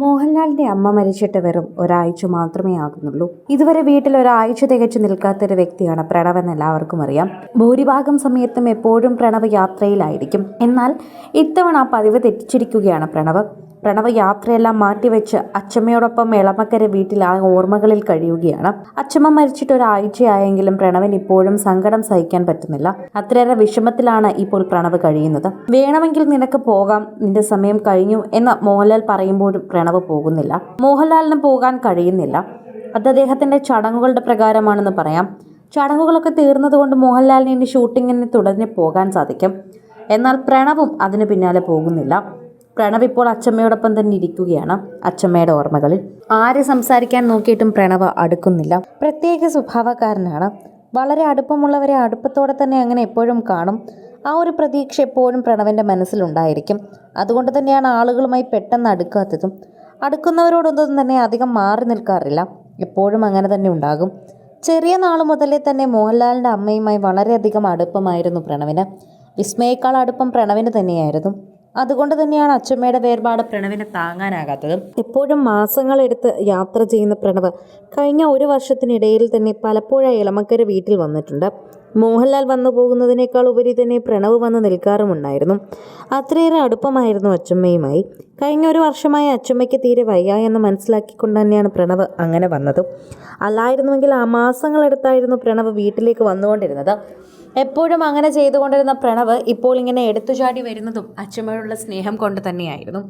മോഹൻലാലിന്റെ അമ്മ മരിച്ചിട്ട് വെറും ഒരാഴ്ച മാത്രമേ ആകുന്നുള്ളൂ. ഇതുവരെ വീട്ടിൽ ഒരാഴ്ച തികച്ചു നിൽക്കാത്തൊരു വ്യക്തിയാണ് പ്രണവ് എന്ന് എല്ലാവർക്കും അറിയാം. ഭൂരിഭാഗം സമയത്തും എപ്പോഴും പ്രണവ് യാത്രയിലായിരിക്കും എന്നാൽ ഇത്തവണ പതിവ് തെറ്റിച്ചിരിക്കുകയാണ് പ്രണവ്. പ്രണവ് യാത്രയെല്ലാം മാറ്റിവെച്ച് അച്ചമ്മയോടൊപ്പം എളമക്കര വീട്ടിൽ ആ ഓർമ്മകളിൽ കഴിയുകയാണ്. അച്ചമ്മ മരിച്ചിട്ട് ഒരാഴ്ചയായെങ്കിലും പ്രണവൻ ഇപ്പോഴും സങ്കടം സഹിക്കാൻ പറ്റുന്നില്ല. അത്രയേറെ വിഷമത്തിലാണ് ഇപ്പോൾ പ്രണവ് കഴിയുന്നത്. വേണമെങ്കിൽ നിനക്ക് പോകാം നിന്റെ സമയം കഴിഞ്ഞു എന്ന് മോഹൻലാൽ പറയുമ്പോഴും പ്രണവ് പോകുന്നില്ല. മോഹൻലാലിന് പോകാൻ കഴിയുന്നില്ല. അത് അദ്ദേഹത്തിന്റെ ചടങ്ങുകളുടെ പ്രകാരമാണെന്ന് പറയാം. ചടങ്ങുകളൊക്കെ തീർന്നതുകൊണ്ട് മോഹൻലാലിന് ഇനി ഷൂട്ടിങ്ങിന് തുടർന്ന് പോകാൻ സാധിക്കും. എന്നാൽ പ്രണവും അതിന് പിന്നാലെ പോകുന്നില്ല. പ്രണവ് ഇപ്പോൾ അച്ചമ്മയോടൊപ്പം തന്നെ ഇരിക്കുകയാണ് അച്ചമ്മയുടെ ഓർമ്മകളിൽ. ആര് സംസാരിക്കാൻ നോക്കിയിട്ടും പ്രണവ് അടുക്കുന്നില്ല. പ്രത്യേക സ്വഭാവക്കാരനാണ്. വളരെ അടുപ്പമുള്ളവരെ അടുപ്പത്തോടെ തന്നെ അങ്ങനെ എപ്പോഴും കാണും. ആ ഒരു പ്രതീക്ഷ എപ്പോഴും പ്രണവിന്റെ മനസ്സിലുണ്ടായിരിക്കും. അതുകൊണ്ട് തന്നെയാണ് ആളുകളുമായി പെട്ടെന്ന് അടുക്കാത്തതും. അടുക്കുന്നവരോടൊന്നും തന്നെ അധികം മാറി നിൽക്കാറില്ല. എപ്പോഴും അങ്ങനെ തന്നെ ഉണ്ടാകും. ചെറിയ നാൾ മുതലേ തന്നെ മോഹൻലാലിന്റെ അമ്മയുമായി വളരെയധികം അടുപ്പമായിരുന്നു പ്രണവിന്. വിസ്മയേക്കാൾ അടുപ്പം പ്രണവിന് തന്നെയായിരുന്നു. അതുകൊണ്ട് തന്നെയാണ് അച്ചമ്മയുടെ വേർപാട് പ്രണവിന് താങ്ങാനാകാത്തത്. എപ്പോഴും മാസങ്ങളെടുത്ത് യാത്ര ചെയ്യുന്ന പ്രണവ് കഴിഞ്ഞ ഒരു വർഷത്തിനിടയിൽ തന്നെ പലപ്പോഴായി ഇളമക്കര വീട്ടിൽ വന്നിട്ടുണ്ട്. മോഹൻലാൽ വന്നു പോകുന്നതിനേക്കാൾ ഉപരി തന്നെ പ്രണവ് വന്ന് നിൽക്കാറുമുണ്ടായിരുന്നു. അത്രയേറെ അടുപ്പമായിരുന്നു അച്ചമ്മയുമായി. കഴിഞ്ഞ ഒരു വർഷമായി അച്ചമ്മയ്ക്ക് തീരെ വയ്യ എന്ന് മനസ്സിലാക്കിക്കൊണ്ട് തന്നെയാണ് പ്രണവ് അങ്ങനെ വന്നത്. അല്ലായിരുന്നുവെങ്കിൽ ആ മാസങ്ങളെടുത്തായിരുന്നു പ്രണവ് വീട്ടിലേക്ക് വന്നുകൊണ്ടിരുന്നത്. എപ്പോഴും അങ്ങനെ ചെയ്തുകൊണ്ടിരുന്ന പ്രണവ് ഇപ്പോൾ ഇങ്ങനെ എടുത്തുചാടി വരുന്നതും അച്ഛമ്മയോടുള്ള സ്നേഹം കൊണ്ട് തന്നെയായിരുന്നു.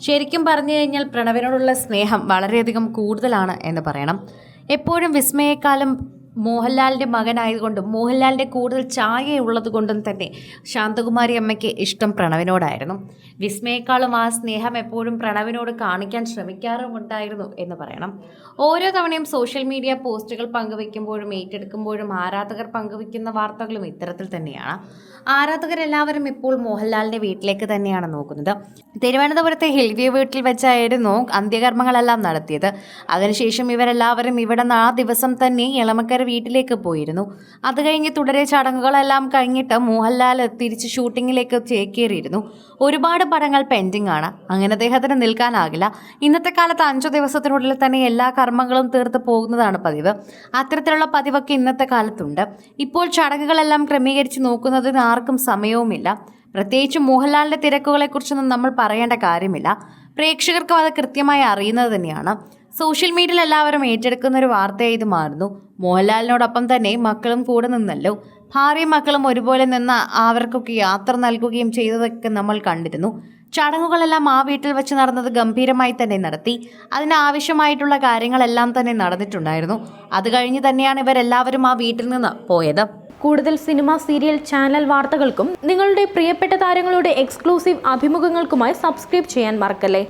ശരിക്കും പറഞ്ഞു കഴിഞ്ഞാൽ പ്രണവിനോടുള്ള സ്നേഹം വളരെയധികം കൂടുതലാണ് എന്ന് പറയണം. എപ്പോഴും വിസ്മയേക്കാളും മോഹൻലാലിന്റെ മകനായതുകൊണ്ടും മോഹൻലാലിന്റെ കൂടുതൽ ചായ ഉള്ളത് കൊണ്ടും തന്നെ ശാന്തകുമാരി അമ്മയ്ക്ക് ഇഷ്ടം പ്രണവിനോടായിരുന്നു. വിസ്മയേക്കാളും ആ സ്നേഹം എപ്പോഴും പ്രണവിനോട് കാണിക്കാൻ ശ്രമിക്കാറുമുണ്ടായിരുന്നു എന്ന് പറയണം. ഓരോ തവണയും സോഷ്യൽ മീഡിയ പോസ്റ്റുകൾ പങ്കുവയ്ക്കുമ്പോഴും ഏറ്റെടുക്കുമ്പോഴും ആരാധകർ പങ്കുവയ്ക്കുന്ന വാർത്തകളും ഇത്തരത്തിൽ തന്നെയാണ്. ആരാധകരെല്ലാവരും ഇപ്പോൾ മോഹൻലാലിന്റെ വീട്ടിലേക്ക് തന്നെയാണ് നോക്കുന്നത്. തിരുവനന്തപുരത്തെ ഹിൽവ്യൂ വീട്ടിൽ വെച്ചായിരുന്നു അന്ത്യകർമ്മങ്ങളെല്ലാം നടത്തിയത്. അതിനുശേഷം ഇവരെല്ലാവരും ഇവിടെ ആ ദിവസം തന്നെ ഇളമക്കര വീട്ടിലേക്ക് പോയിരുന്നു. അത് കഴിഞ്ഞ് തുടരെ ചടങ്ങുകളെല്ലാം കഴിഞ്ഞിട്ട് മോഹൻലാൽ തിരിച്ച് ഷൂട്ടിങ്ങിലേക്ക് ചേക്കേറിയിരുന്നു. ഒരുപാട് പടങ്ങൾ പെൻഡിംഗ് ആണ്. അങ്ങനെ അദ്ദേഹത്തിന് നിൽക്കാനാകില്ല. ഇന്നത്തെ കാലത്ത് അഞ്ചു ദിവസത്തിനുള്ളിൽ തന്നെ എല്ലാ കർമ്മങ്ങളും തീർത്ത് പോകുന്നതാണ് പതിവ്. അത്തരത്തിലുള്ള പതിവൊക്കെ ഇന്നത്തെ കാലത്തുണ്ട്. ഇപ്പോൾ ചടങ്ങുകളെല്ലാം ക്രമീകരിച്ച് നോക്കുന്നതിന് ആർക്കും സമയവുമില്ല. പ്രത്യേകിച്ച് മോഹൻലാലിന്റെ തിരക്കുകളെക്കുറിച്ചൊന്നും നമ്മൾ പറയേണ്ട കാര്യമില്ല. പ്രേക്ഷകർക്കും അത് കൃത്യമായി അറിയുന്നത് തന്നെയാണ്. സോഷ്യൽ മീഡിയയിൽ എല്ലാവരും ഏറ്റെടുക്കുന്ന ഒരു വാർത്തയായി ഇത് മാറുന്നു. മോഹൻലാലിനോടൊപ്പം തന്നെ മക്കളും കൂടെ നിന്നല്ലോ. ഭാര്യയും മക്കളും ഒരുപോലെ നിന്ന് അവർക്കൊക്കെ യാത്ര നൽകുകയും ചെയ്തതൊക്കെ നമ്മൾ കണ്ടിരുന്നു. ചടങ്ങുകളെല്ലാം ആ വീട്ടിൽ വെച്ച് നടന്നത് ഗംഭീരമായി തന്നെ നടത്തി. അതിനാവശ്യമായിട്ടുള്ള കാര്യങ്ങളെല്ലാം തന്നെ നടന്നിട്ടുണ്ടായിരുന്നു. അത് കഴിഞ്ഞ് തന്നെയാണ് ഇവരെല്ലാവരും ആ വീട്ടിൽ നിന്ന് പോയത്. കൂടുതൽ സിനിമ സീരിയൽ ചാനൽ വാർത്തകൾക്കും നിങ്ങളുടെ പ്രിയപ്പെട്ട താരങ്ങളുടെ എക്സ്ക്ലൂസീവ് അഭിമുഖങ്ങൾക്കുമായി സബ്സ്ക്രൈബ് ചെയ്യാൻ മറക്കല്ലേ?